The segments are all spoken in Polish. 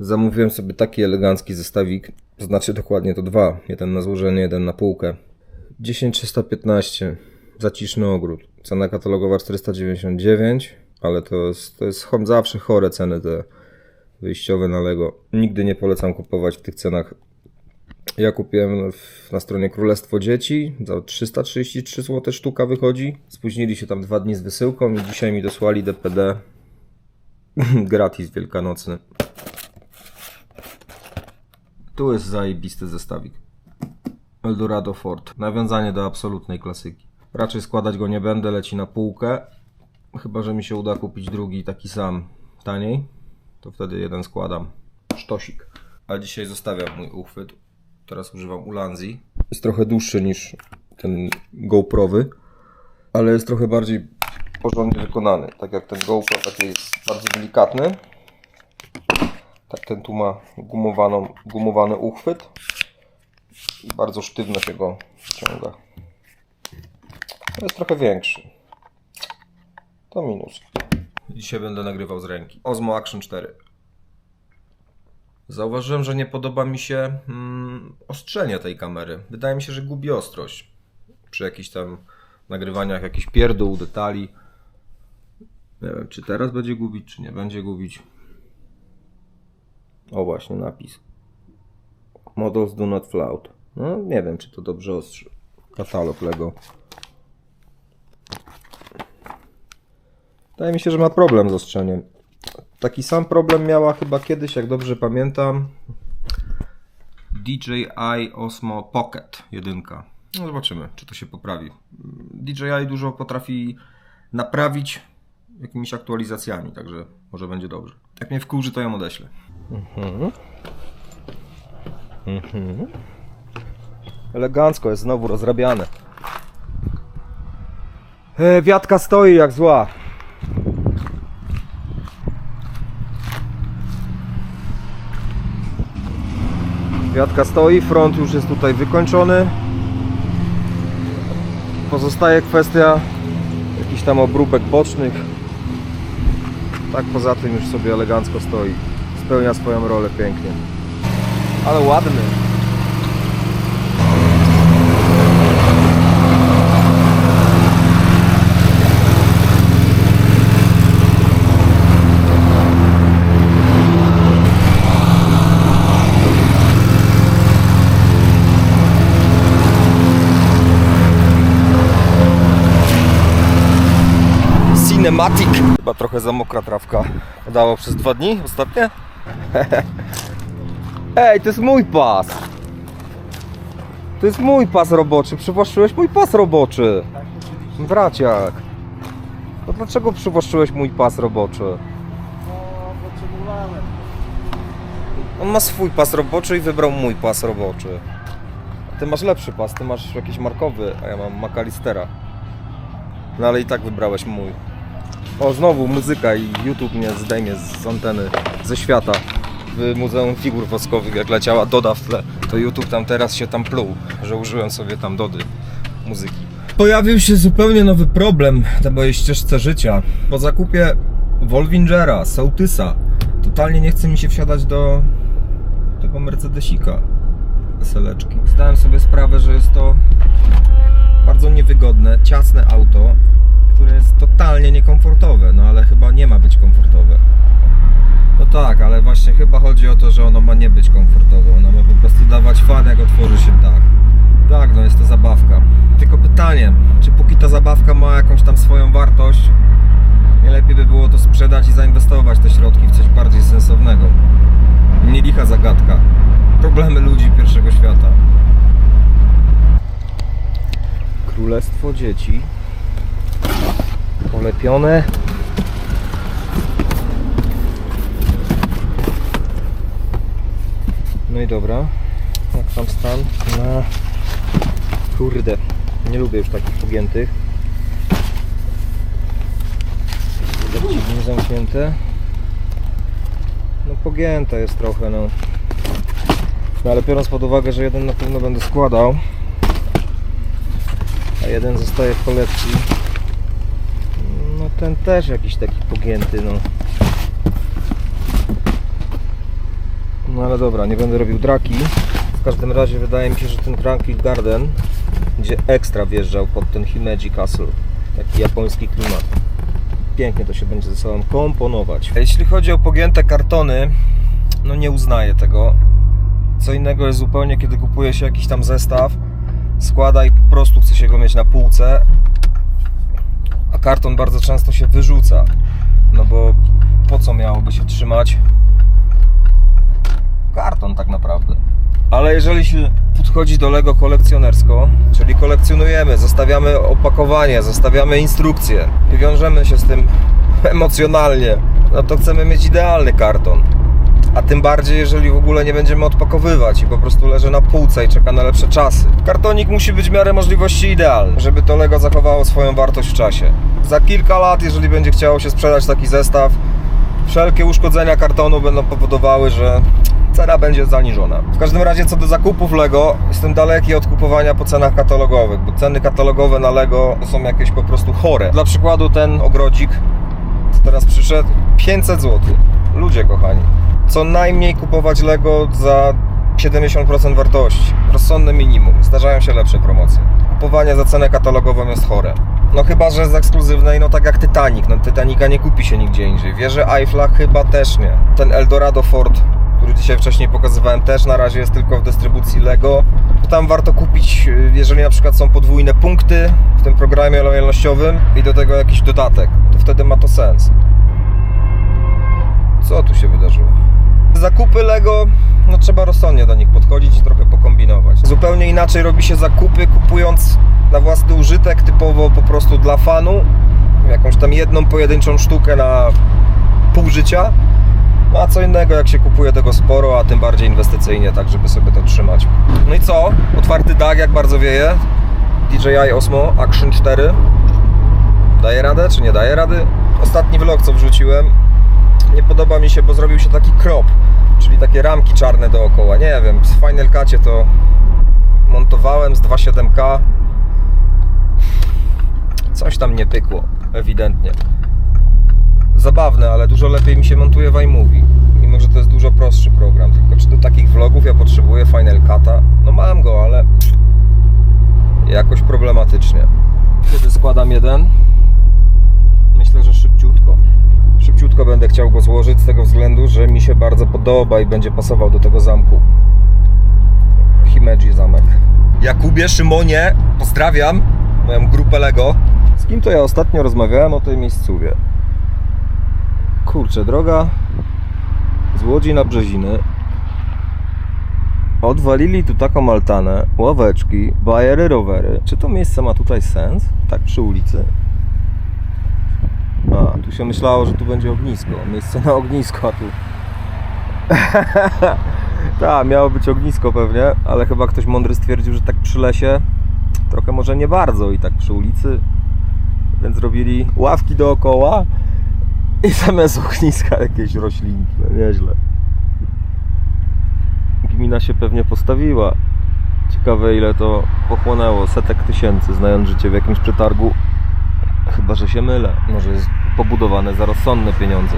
Zamówiłem sobie taki elegancki zestawik, to znaczy dokładnie to dwa. Jeden na złożenie, jeden na półkę. 10315, zaciszny ogród. Cena katalogowa 499, ale to jest, to jest zawsze chore ceny te wyjściowe na Lego. Nigdy nie polecam kupować w tych cenach. Ja kupiłem w, na stronie Królestwo Dzieci, za 333 zł sztuka wychodzi. Spóźnili się tam dwa dni z wysyłką i dzisiaj mi dosłali DPD gratis wielkanocny. Tu jest zajebisty zestawik. Eldorado Ford. Nawiązanie do absolutnej klasyki. Raczej składać go nie będę, leci na półkę. Chyba, że mi się uda kupić drugi taki sam taniej. To wtedy jeden składam. Sztosik. A dzisiaj zostawiam mój uchwyt. Teraz używam Ulanzi. Jest trochę dłuższy niż ten GoProwy, ale jest trochę bardziej porządnie wykonany. Tak jak ten GoPro taki jest bardzo delikatny. Tak ten tu ma gumowaną, gumowany uchwyt. I bardzo sztywno się go ściąga. To jest trochę większy. To minus. Dzisiaj będę nagrywał z ręki. Osmo Action 4. Zauważyłem, że nie podoba mi się mm, ostrzenie tej kamery. Wydaje mi się, że gubi ostrość. Przy jakichś tam nagrywaniach jakichś pierdół, detali. Nie wiem, czy teraz będzie gubić, czy nie będzie gubić. O właśnie, napis. Models do not flout. No, nie wiem, czy to dobrze ostrzy. Katalog Lego. Wydaje mi się, że ma problem z ostrzeniem. Taki sam problem miała chyba kiedyś, jak dobrze pamiętam, DJI Osmo Pocket 1. No zobaczymy, czy to się poprawi. DJI dużo potrafi naprawić jakimiś aktualizacjami, także może będzie dobrze. Jak mnie wkurzy, to ją odeślę. Elegancko jest znowu rozrabiane. E, wiatka stoi jak zła. Wiatka stoi, front już jest tutaj wykończony. Pozostaje kwestia jakichś tam obróbek bocznych. Tak poza tym już sobie elegancko stoi. Spełnia swoją rolę pięknie. Ale ładny. Cinematic. Chyba trochę za mokra trawka. Dało przez dwa dni ostatnie? Ej, to jest mój pas! To jest mój pas roboczy. Przywłaszczyłeś mój pas roboczy. Braciak. No dlaczego przywłaszczyłeś mój pas roboczy? On ma swój pas roboczy i wybrał mój pas roboczy. A ty masz lepszy pas, ty masz jakiś markowy, a ja mam McAllistera. No ale i tak wybrałeś mój. O, znowu muzyka i YouTube mnie zdejmie z anteny, ze świata. W Muzeum Figur Woskowych, jak leciała Doda w tle, to YouTube tam teraz się tam pluł, że użyłem sobie tam Dody muzyki. Pojawił się zupełnie nowy problem na mojej ścieżce życia. Po zakupie Wolvingera, Sołtysa, totalnie nie chce mi się wsiadać do tego Mercedesika seleczki. Zdałem sobie sprawę, że jest to bardzo niewygodne, ciasne auto, które jest totalnie niekomfortowe, no ale chyba nie ma być komfortowe. No tak, ale właśnie chyba chodzi o to, że ono ma nie być komfortowe, ono ma po prostu dawać fan, jak otworzy się dach. Tak, no jest to zabawka. Tylko pytanie, czy póki ta zabawka ma jakąś tam swoją wartość, nie lepiej by było to sprzedać i zainwestować te środki w coś bardziej sensownego. Nie licha zagadka. Problemy ludzi pierwszego świata. Królestwo dzieci. Polepione. No i dobra. Jak tam stan? No. Kurde. Nie lubię już takich pogiętych. Dziwnie zamknięte. No pogięte jest trochę, no. No ale biorąc pod uwagę, że jeden na pewno będę składał, a jeden zostaje w kolekcji, ten też jakiś taki pogięty, no. No ale dobra, nie będę robił draki. W każdym razie wydaje mi się, że ten Tranquil Garden będzie ekstra wjeżdżał pod ten Himeji Castle. Taki japoński klimat. Pięknie to się będzie ze sobą komponować. Jeśli chodzi o pogięte kartony, no nie uznaję tego. Co innego jest zupełnie, kiedy kupuje się jakiś tam zestaw, składa i po prostu chce się go mieć na półce, karton bardzo często się wyrzuca. No bo po co miałoby się trzymać karton tak naprawdę. Ale jeżeli się podchodzi do Lego kolekcjonersko, czyli kolekcjonujemy, zostawiamy opakowanie, zostawiamy instrukcje i wiążemy się z tym emocjonalnie, no to chcemy mieć idealny karton. A tym bardziej, jeżeli w ogóle nie będziemy odpakowywać i po prostu leży na półce i czeka na lepsze czasy. Kartonik musi być w miarę możliwości idealny, żeby to Lego zachowało swoją wartość w czasie. Za kilka lat, jeżeli będzie chciało się sprzedać taki zestaw, wszelkie uszkodzenia kartonu będą powodowały, że cena będzie zaniżona. W każdym razie co do zakupów Lego, jestem daleki od kupowania po cenach katalogowych, bo ceny katalogowe na Lego są jakieś po prostu chore. Dla przykładu ten ogrodzik, co teraz przyszedł, 500 zł. Ludzie kochani, co najmniej kupować Lego za 70% wartości. Rozsądne minimum. Zdarzają się lepsze promocje. Kupowanie za cenę katalogową jest chore. No chyba, że z ekskluzywnej, no tak jak Titanic. No Titanica nie kupi się nigdzie indziej. Wieże Eiffla chyba też nie. Ten Eldorado Ford, który dzisiaj wcześniej pokazywałem, też na razie jest tylko w dystrybucji Lego. Tam warto kupić, jeżeli na przykład są podwójne punkty w tym programie lojalnościowym i do tego jakiś dodatek. To wtedy ma to sens. Co tu się wydarzyło? Zakupy Lego, no trzeba rozsądnie do nich podchodzić i trochę pokombinować. Zupełnie inaczej robi się zakupy, kupując na własny użytek, typowo po prostu dla fanu, jakąś tam jedną pojedynczą sztukę na pół życia. No a co innego, jak się kupuje tego sporo, a tym bardziej inwestycyjnie, tak żeby sobie to trzymać. No i co? Otwarty dach, jak bardzo wieje. DJI Osmo Action 4. Daje radę, czy nie daje rady? Ostatni vlog, co wrzuciłem, nie podoba mi się, bo zrobił się taki crop, czyli takie ramki czarne dookoła. Nie wiem, w Final Cutie to montowałem z 2.7K. Coś tam nie pykło, ewidentnie. Zabawne, ale dużo lepiej mi się montuje w iMovie. Mimo, że to jest dużo prostszy program. Tylko czy do takich vlogów ja potrzebuję Final Cut'a? No mam go, ale jakoś problematycznie. Kiedy składam jeden, myślę, że szybciutko. Szybciutko będę chciał go złożyć z tego względu, że mi się bardzo podoba i będzie pasował do tego zamku. Himeji zamek. Jakubie, Szymonie, pozdrawiam moją grupę Lego. Z kim to ja ostatnio rozmawiałem o tej miejscówie? Kurczę, droga z Łodzi na Brzeziny. Odwalili tu taką altanę, ławeczki, bajery, rowery. Czy to miejsce ma tutaj sens? Tak przy ulicy? A, tu się myślało, że tu będzie ognisko. Miejsce na ognisko, a tu... Tak, miało być ognisko pewnie, ale chyba ktoś mądry stwierdził, że tak przy lesie trochę może nie bardzo i tak przy ulicy. Więc zrobili ławki dookoła i zamiast ogniska jakieś roślinki. No nieźle. Gmina się pewnie postawiła. Ciekawe ile to pochłonęło. Setek tysięcy, znając życie w jakimś przetargu. Chyba, że się mylę. Może jest pobudowane za rozsądne pieniądze.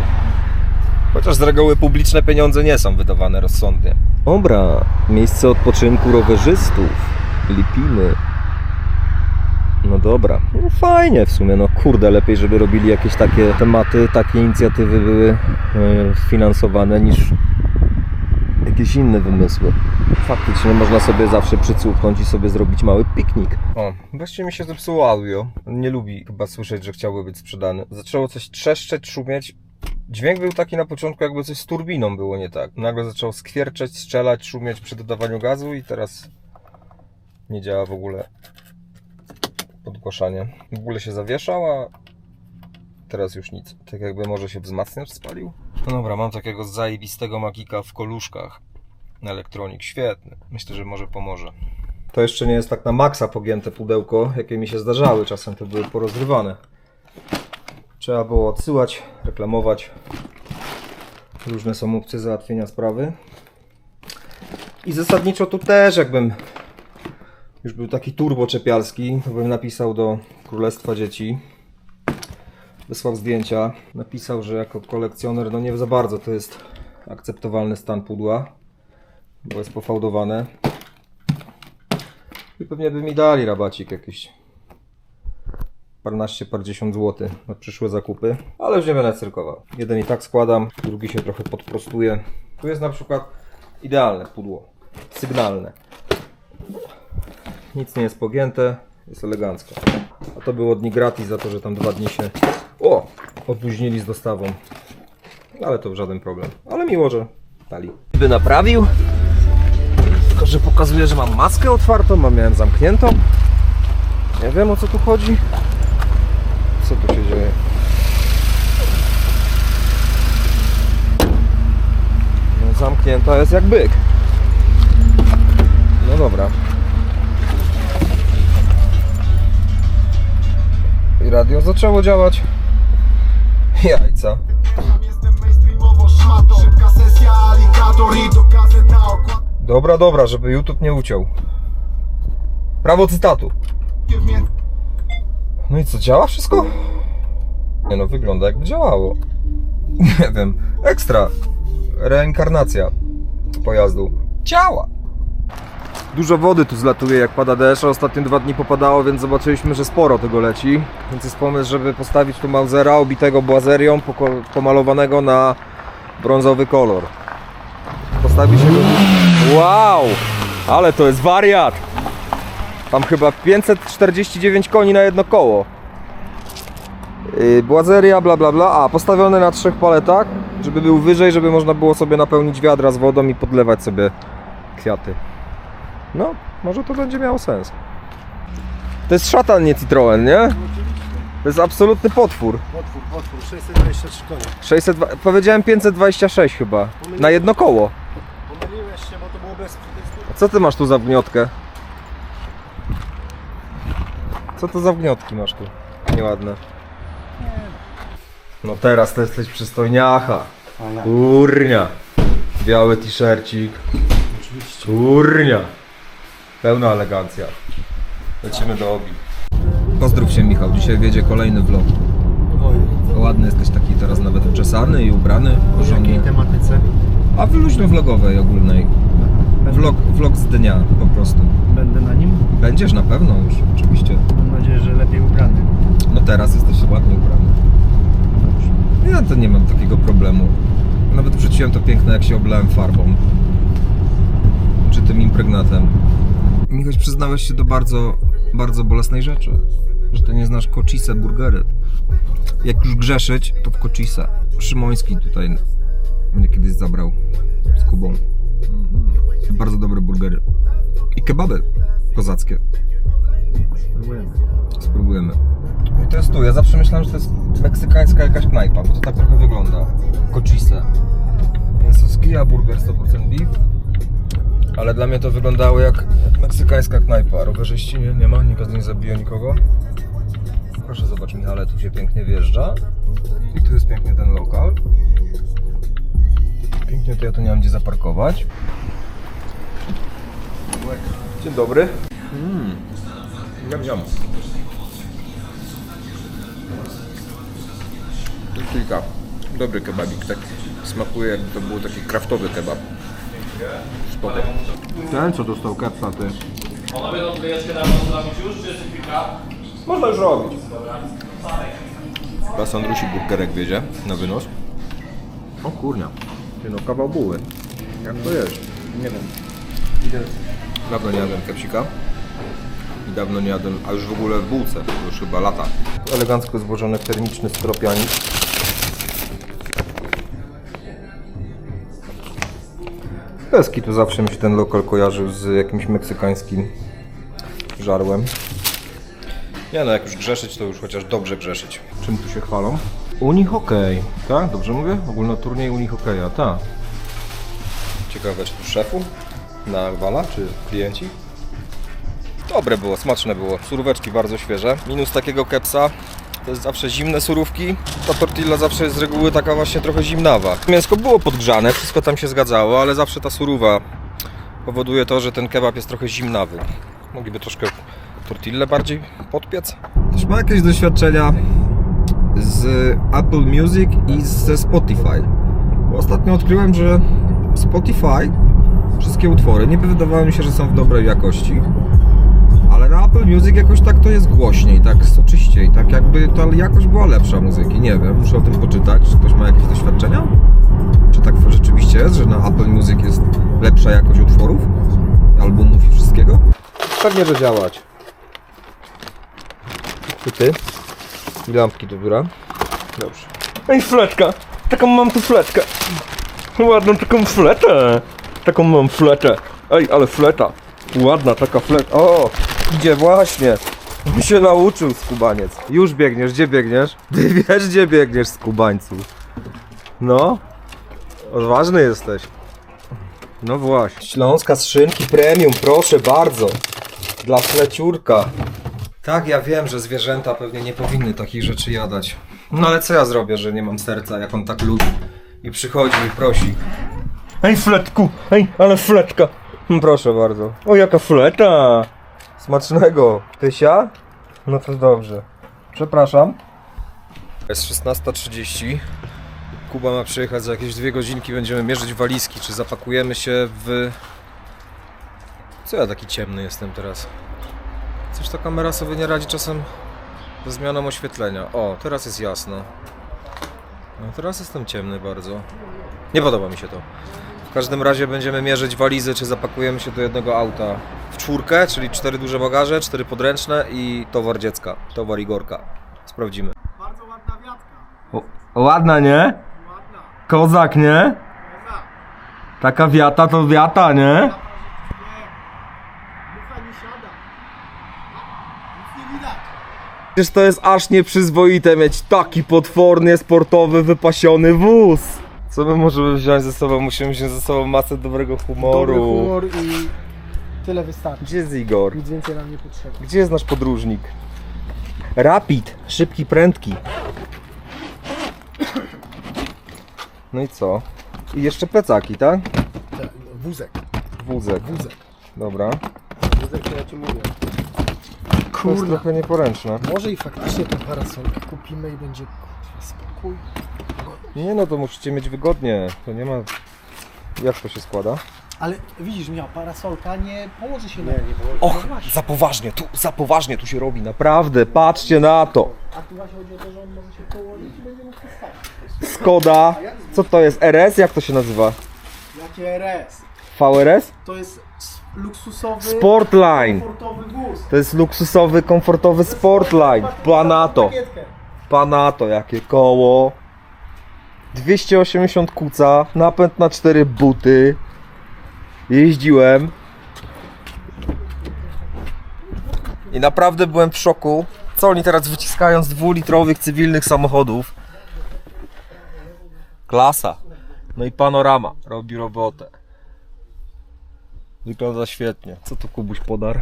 Chociaż z reguły publiczne pieniądze nie są wydawane rozsądnie. Dobra, miejsce odpoczynku rowerzystów. Lipiny. No dobra. No fajnie w sumie, no kurde, lepiej, żeby robili jakieś takie tematy, takie inicjatywy były e, finansowane niż jakieś inne wymysły. Faktycznie można sobie zawsze przycuchnąć i sobie zrobić mały piknik. O, właściwie mi się zepsuło audio. Nie lubi chyba słyszeć, że chciałby być sprzedany. Zaczęło coś trzeszczeć, szumieć. Dźwięk był taki na początku, jakby coś z turbiną było nie tak. Nagle zaczął skwierczeć, strzelać, szumieć przy dodawaniu gazu i teraz nie działa w ogóle podgłaszanie. W ogóle się zawieszał, a teraz już nic. Tak jakby może się wzmacniacz spalił. No dobra, mam takiego zajebistego magika w koluszkach. Elektronik, świetny. Myślę, że może pomoże. To jeszcze nie jest tak na maksa pogięte pudełko, jakie mi się zdarzały. Czasem to były porozrywane. Trzeba było odsyłać, reklamować. Różne są opcje załatwienia sprawy. I zasadniczo tu też jakbym już był taki turbo czepialski, to bym napisał do Królestwa Dzieci. Wysłał zdjęcia. Napisał, że jako kolekcjoner, no nie za bardzo to jest akceptowalny stan pudła. bo jest pofałdowane. I pewnie by mi dali rabacik jakiś parnaście, pardziesiąt złotych na przyszłe zakupy, ale już nie będę cyrkował. Jeden i tak składam, drugi się trochę podprostuje. Tu jest na przykład idealne pudło, sygnalne. Nic nie jest pogięte, jest elegancko. A to było dni gratis za to, że tam dwa dni się opóźnili z dostawą. Ale to żaden problem. Ale miło, że dali. By naprawił. Tylko, że pokazuje, że mam maskę otwartą, a miałem zamkniętą. Nie wiem o co tu chodzi. Co tu się dzieje? No zamknięta jest jak byk. No dobra. I radio zaczęło działać. Jajca. Dobra, dobra, żeby YouTube nie uciął. Prawo cytatu. No i co, działa wszystko? Nie no, wygląda jakby działało. Nie wiem, ekstra. Reinkarnacja pojazdu. Działa! Dużo wody tu zlatuje jak pada deszcz, ostatnie dwa dni popadało, więc zobaczyliśmy, że sporo tego leci. Więc jest pomysł, żeby postawić tu Mausera obitego błazerią, pomalowanego na brązowy kolor. Postawi się go... Wow! Ale to jest wariat! Tam chyba 549 koni na jedno koło. Yy, Błazeria, bla bla bla. A, postawiony na trzech paletach, żeby był wyżej, żeby można było sobie napełnić wiadra z wodą i podlewać sobie kwiaty. No, może to będzie miało sens. To jest szatan, nie Citroen, nie? To jest absolutny potwór. Potwór, potwór, 623 konie. 600, powiedziałem 526 chyba. Na jedno koło. Pomyliłeś się, bo to było bez A co ty masz tu za wgniotkę? Co to za wgniotki masz tu? Nieładne. No teraz to jesteś przystojniacha. Kurnia. Biały t-shircik. Oczywiście. Kurnia. Pełna elegancja. Lecimy do obi. Pozdrów się Michał, dzisiaj wiedzie kolejny vlog. Oj, Ładny jesteś taki teraz nawet uczesany i ubrany w porządnie. jakiej tematyce? A w luźno-vlogowej ogólnej. Będę, Vlog, vlog z dnia po prostu. będę na nim? Będziesz na pewno już, oczywiście. Mam nadzieję, że lepiej ubrany. No teraz jesteś ładnie ubrany. No dobrze. Ja to nie mam takiego problemu. Nawet wrzuciłem to piękne, jak się oblałem farbą. Czy tym impregnatem. Michał, przyznałeś się do bardzo, bardzo bolesnej rzeczy. Że ty nie znasz kocise burgery. Jak już grzeszyć, to w kocise. Szymoński tutaj mnie kiedyś zabrał z Kubą. Bardzo dobre burgery. I kebaby kozackie. Spróbujemy. Spróbujemy. I to jest tu. Ja zawsze myślałem, że to jest meksykańska jakaś knajpa, bo to tak trochę wygląda. Cochise. Mięsoski, a burger 100% beef. Ale dla mnie to wyglądało jak meksykańska knajpa. Rowerzyści nie, nie ma, nikt nie zabija nikogo. Proszę zobacz Michale, tu się pięknie wjeżdża. I tu jest pięknie ten lokal. Pięknie to ja tu nie mam gdzie zaparkować. Dzień dobry. Mmm. Jam, jam. Kilka. Dobry kebabik, tak smakuje jakby to był taki kraftowy kebab. Spoko. Ten co dostał kepsa ty? Panowie, no nam to zrobić już, czy jest chwilka? Można już robić. Raz Andrusi burgerek wiedzie na wynos. O kurnia. Ty no kawał buły. Jak to jest? Nie wiem. Dawno nie jadłem kepsika. I dawno nie jadłem, a już w ogóle w bułce, to już chyba lata. Elegancko złożony termiczny stropianik. Peski tu zawsze mi się ten lokal kojarzył z jakimś meksykańskim żarłem. Nie no, jak już grzeszyć, to już chociaż dobrze grzeszyć. Czym tu się chwalą? Unihokej, tak? Dobrze mówię? Ogólnoturniej Unihokeja, tak. Ciekawe, czy tu szefu na wala, czy klienci? Dobre było, smaczne było. Suróweczki bardzo świeże. Minus takiego kepsa to jest zawsze zimne surówki. Ta tortilla zawsze jest z reguły taka właśnie trochę zimnawa. Mięsko było podgrzane, wszystko tam się zgadzało, ale zawsze ta surówa powoduje to, że ten kebab jest trochę zimnawy. Mogliby troszkę tortillę bardziej podpiec. Też ma jakieś doświadczenia z Apple Music i ze Spotify. Bo ostatnio odkryłem, że Spotify Wszystkie utwory. Niby wydawało mi się, że są w dobrej jakości. Ale na Apple Music jakoś tak to jest głośniej, tak soczyściej, tak jakby ta jakość była lepsza muzyki. Nie wiem, muszę o tym poczytać. Czy ktoś ma jakieś doświadczenia? Czy tak rzeczywiście jest, że na Apple Music jest lepsza jakość utworów, albumów i wszystkiego? Pewnie, że działać. Ty? I lampki do biura? Dobrze. Ej, fletka! Taką mam tu fletkę. Ładną taką fletę. Taką mam fletę. Ej, ale fleta. Ładna taka fleta. O, idzie właśnie. On się nauczył skubaniec. Już biegniesz, gdzie biegniesz? Ty wiesz, gdzie biegniesz, skubańcu. No, odważny jesteś. No właśnie. Śląska z szynki premium, proszę bardzo. Dla fleciurka. Tak, ja wiem, że zwierzęta pewnie nie powinny takich rzeczy jadać. No ale co ja zrobię, że nie mam serca, jak on tak lubi. I przychodzi i prosi. Ej, fletku! Ej, ale fletka! Proszę bardzo. O, jaka fleta! Smacznego. Pysia? No to dobrze. Przepraszam. Jest 16.30. Kuba ma przyjechać za jakieś dwie godzinki. Będziemy mierzyć walizki. Czy zapakujemy się w... Co ja taki ciemny jestem teraz? Coś ta kamera sobie nie radzi czasem ze zmianą oświetlenia. O, teraz jest jasno. No teraz jestem ciemny bardzo. Nie podoba mi się to. W każdym razie będziemy mierzyć walizy, czy zapakujemy się do jednego auta w czwórkę, czyli cztery duże bagaże, cztery podręczne i towar dziecka, towar Igorka. Sprawdzimy. Bardzo ładna wiatka. ładna, nie? Ładna. Kozak, nie? Kozak. Taka wiata to wiata, nie? Nie. Mucha nie siada. Nic nie widać. Przecież to jest aż nieprzyzwoite mieć taki potwornie sportowy, wypasiony wóz. Co my możemy wziąć ze sobą? Musimy wziąć ze sobą masę dobrego humoru. Dobry humor i tyle wystarczy. Gdzie jest Igor? Nic więcej nam nie potrzeba. Gdzie jest nasz podróżnik? Rapid, szybki, prędki. No i co? I jeszcze plecaki, tak? Tak, Wózek, Wózek. wózek. Dobra. Wózek to ja ci mówię. To jest Kurna, trochę nieporęczne. może i faktycznie tą parasolkę kupimy i będzie kurwa, spokój. Nie no, to musicie mieć wygodnie. To nie ma... Jak to się składa? Ale widzisz, miał parasolka nie położy się na nie, Och, za poważnie, tu, za poważnie tu się robi, naprawdę, patrzcie na to. A tu właśnie chodzi o to, że on może się położyć i będzie mógł postawić. Skoda, co to jest, RS? Jak to się nazywa? Jakie RS? VRS? To jest luksusowy, Sportline. komfortowy wóz. To jest luksusowy, komfortowy Sportline. Pana to. Pakietkę. Pana to, jakie koło. 280 kuca, napęd na 4 buty. Jeździłem. I naprawdę byłem w szoku. Co oni teraz wyciskają z dwulitrowych cywilnych samochodów? Klasa. No i panorama robi robotę. Wygląda świetnie. Co tu Kubuś podar?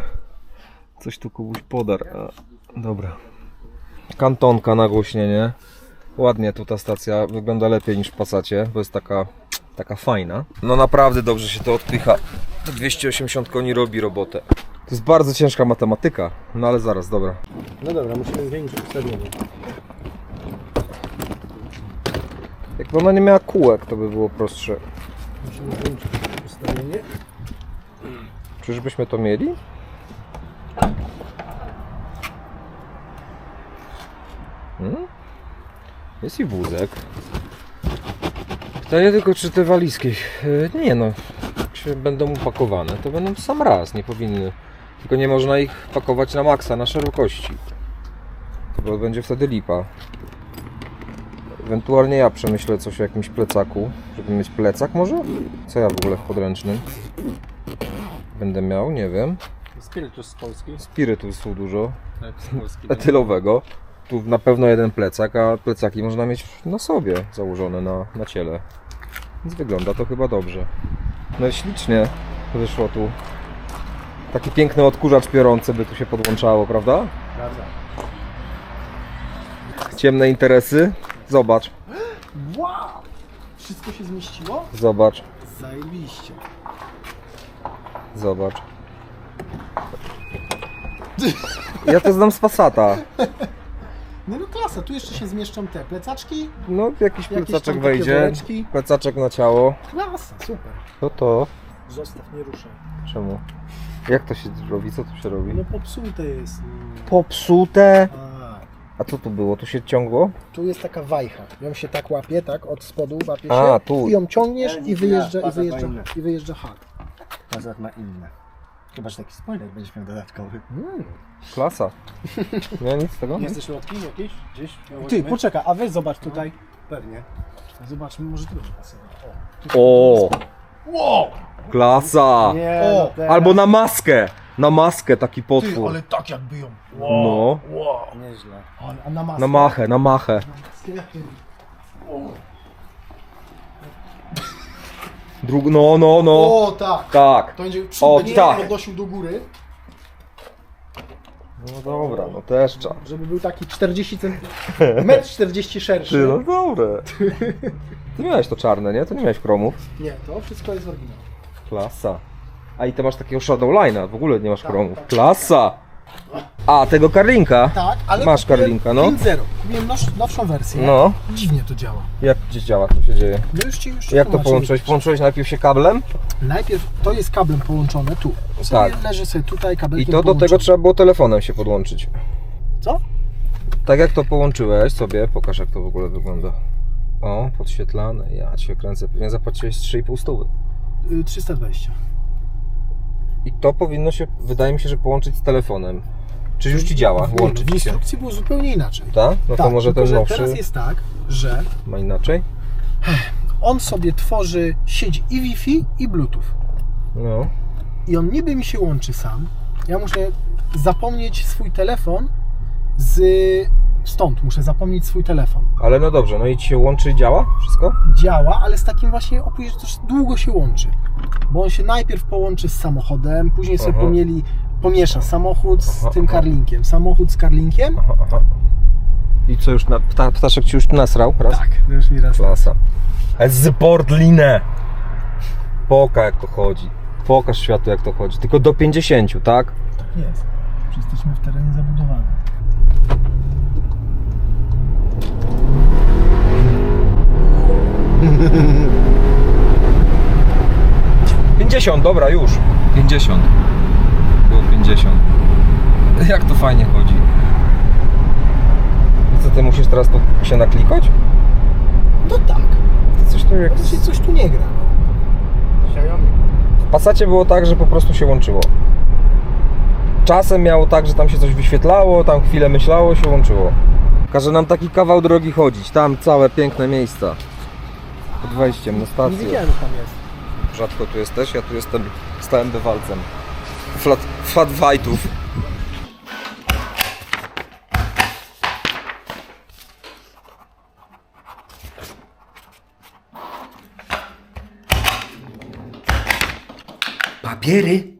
Coś tu Kubuś podar. A, dobra. Kantonka nagłośnienie. Ładnie tu ta stacja wygląda lepiej niż w Passacie, bo jest taka, taka fajna. No naprawdę dobrze się to odpycha. 280 koni robi robotę. To jest bardzo ciężka matematyka, no ale zaraz, dobra. No dobra, musimy zwiększyć ustawienie. Jakby ona nie miała kółek, to by było prostsze. Musimy zwiększyć ustawienie. Czyżbyśmy to mieli? Hmm? Jest i wózek. Pytanie tylko, czy te walizki... yy, Nie no, jak się będą upakowane, to będą w sam raz, nie powinny. Tylko nie można ich pakować na maksa, na szerokości. Bo będzie wtedy lipa. Ewentualnie ja przemyślę coś o jakimś plecaku. Żeby mieć plecak może? Co ja w ogóle w podręcznym? Będę miał, nie wiem. Spirytus z Polski. Spirytusu dużo, Tak, z Polski. etylowego. Tu na pewno jeden plecak, a plecaki można mieć na sobie założone na, na ciele. Więc wygląda to chyba dobrze. No i ślicznie wyszło tu. Taki piękny odkurzacz piorący by tu się podłączało, prawda? Prawda. Ciemne interesy. Zobacz, Wow! Wszystko się zmieściło? zobacz, Zajebiście. zobacz. Ja to znam z Passata. No no klasa, tu jeszcze się zmieszczą te plecaczki. No, jakiś Jakieś tam plecaczek takie wejdzie. woreczki. Plecaczek na ciało. Klasa, super. To to. Zostaw, nie ruszaj. Czemu? Jak to się robi? Co tu się robi? No popsute jest. no. Popsute! A, A co tu było? Tu się ciągło? tu jest taka wajcha. Ją się tak łapie, tak? Od spodu łapie się. A, tu. I ją ciągniesz i wyjeżdża, i wyjeżdża, ma inne. i wyjeżdża hak. Pazar ma inne. Chyba, że taki spoiler będziesz miał dodatkowy. Klasa. Nie, nic z tego? Jest te środki jakieś? Gdzieś? Ty, poczekaj, a weź zobacz tutaj. Pewnie. Zobaczmy, może tu będzie pasować. O! Klasa! Nie, O, no teraz. Albo na maskę! Na maskę taki Ty, potwór. ale tak jakby ją. No. Nieźle. Ale, a na masę. Na machę, na machę. Drug... No, no, no. O, tak. Tak. To będzie przód O, będzie tak. podnosił do góry, No dobra, no też trzeba. żeby był taki 40 cm. Metr 40 szerszy. Ty, no dobre. Ty miałeś to czarne, nie? To nie miałeś chromów. Nie, to wszystko jest oryginał. Klasa. A i ty masz takiego shadow line'a, w ogóle nie masz Tak, chromów. tak. Klasa! A, tego Karlinka. Tak, ale Masz kupiłem Karlinka, no. 5.0. Kupiłem nosz, nowszą wersję. No. Dziwnie to działa. Jak gdzieś działa, co się dzieje? No już ci już Jak to tłumaczę. połączyłeś? Połączyłeś najpierw się kablem Najpierw to jest kablem połączone tu. Sobie Tak. leży sobie tutaj i kabelkiem to do tego trzeba było telefonem się podłączyć. Co? Tak jak to połączyłeś sobie, pokaż jak to w ogóle wygląda. O, podświetlane, ja cię kręcę, pewnie zapłaciłeś 3,5 stówy. Y, 320. I to powinno się, wydaje mi się, że połączyć z telefonem. Czy już ci działa? W Łączyć się. instrukcji było zupełnie inaczej. Tak? No to tak, może tylko, ten nowszy teraz jest tak, że ma inaczej? on sobie tworzy sieć i Wi-Fi i Bluetooth. No. I on niby mi się łączy sam. Ja muszę zapomnieć swój telefon z... Stąd muszę zapomnieć swój telefon. Ale no dobrze, no i ci się łączy działa wszystko? działa, ale z takim właśnie opóźnieniem, że długo się łączy. Bo on się najpierw połączy z samochodem, później sobie Aha. pomieli, pomiesza samochód z Aha, tym aha. karlinkiem. Samochód z karlinkiem. Aha, aha. I co już, na, pta, ptaszek ci już nasrał raz? Tak, już mi raz. Klasa. Z Bordlinę. Poka jak to chodzi. Pokaż światu jak to chodzi. Tylko do 50, tak? Jest. Już jesteśmy w terenie zabudowanym. 50, dobra, już. 50. Było 50. Jak to fajnie chodzi. I co, ty musisz teraz tu się naklikać? No tak, Ty coś tu jak... to się coś tu nie gra. No. W Passacie było tak, że po prostu się łączyło. Czasem miało tak, że tam się coś wyświetlało, tam chwilę myślało, się łączyło. Każe nam taki kawał drogi chodzić, tam całe piękne miejsca. Pod wejściem na Nie stację. wiedziałem, że tam jest. Rzadko tu jesteś, ja tu jestem stałym bywalcem. Flat, flat white'ów. Papiery